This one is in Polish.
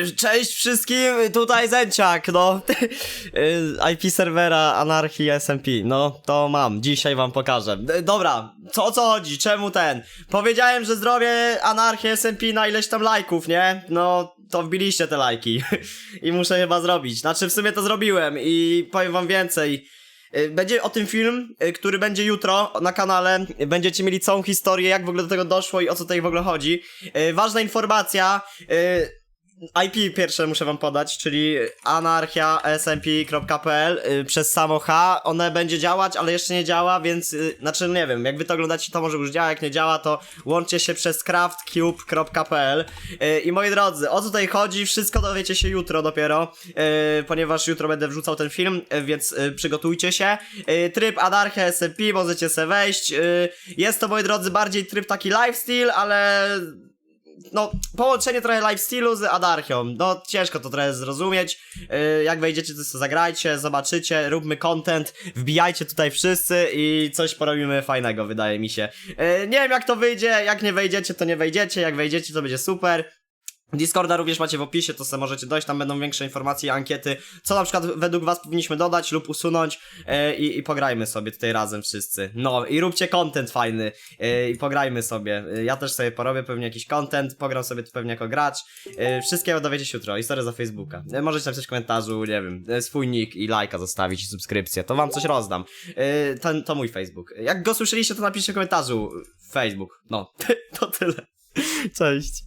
Yy, Cześć wszystkim, tutaj Zęciak, no. Yy, IP serwera Anarchii SMP, no to mam, dzisiaj wam pokażę. D- Dobra, co o co chodzi, czemu ten? Powiedziałem, że zrobię Anarchię SMP na ileś tam lajków, nie? No, to wbiliście te lajki i muszę chyba zrobić. Znaczy, w sumie to zrobiłem i powiem wam więcej. Będzie o tym film, który będzie jutro na kanale. Będziecie mieli całą historię, jak w ogóle do tego doszło i o co tutaj w ogóle chodzi. Ważna informacja. IP pierwsze muszę wam podać, czyli anarchia.smp.pl y, przez samo H. One będzie działać, ale jeszcze nie działa, więc y, znaczy nie wiem, jak wy to oglądacie, to może już działa, jak nie działa, to łączcie się przez craftcube.pl y, i moi drodzy, o co tutaj chodzi, wszystko dowiecie się jutro dopiero, y, ponieważ jutro będę wrzucał ten film, y, więc y, przygotujcie się. Y, Tryb Anarchia SMP, możecie se wejść. y, Jest to, moi drodzy, bardziej tryb taki lifestyle, ale no, połączenie trochę lifestyle'u z anarchią. No, ciężko to trochę zrozumieć. Yy, jak wejdziecie, to sobie zagrajcie, zobaczycie, róbmy content, wbijajcie tutaj wszyscy i coś porobimy fajnego, wydaje mi się. Yy, nie wiem, jak to wyjdzie, jak nie wejdziecie, to nie wejdziecie, jak wejdziecie, to będzie super. Discorda również macie w opisie, to sobie możecie dojść, tam będą większe informacje, ankiety, co na przykład według was powinniśmy dodać lub usunąć e, i, i pograjmy sobie tutaj razem wszyscy. No i róbcie content fajny e, i pograjmy sobie. E, ja też sobie porobię pewnie jakiś content, pogram sobie tu pewnie jako gracz. E, wszystkiego dowiecie się jutro, historia za Facebooka. Możecie napisać w komentarzu, nie wiem, swój nick i lajka zostawić i subskrypcję, to wam coś rozdam. Ten, to mój Facebook. Jak go słyszeliście, to napiszcie w komentarzu Facebook. No, to tyle. Cześć.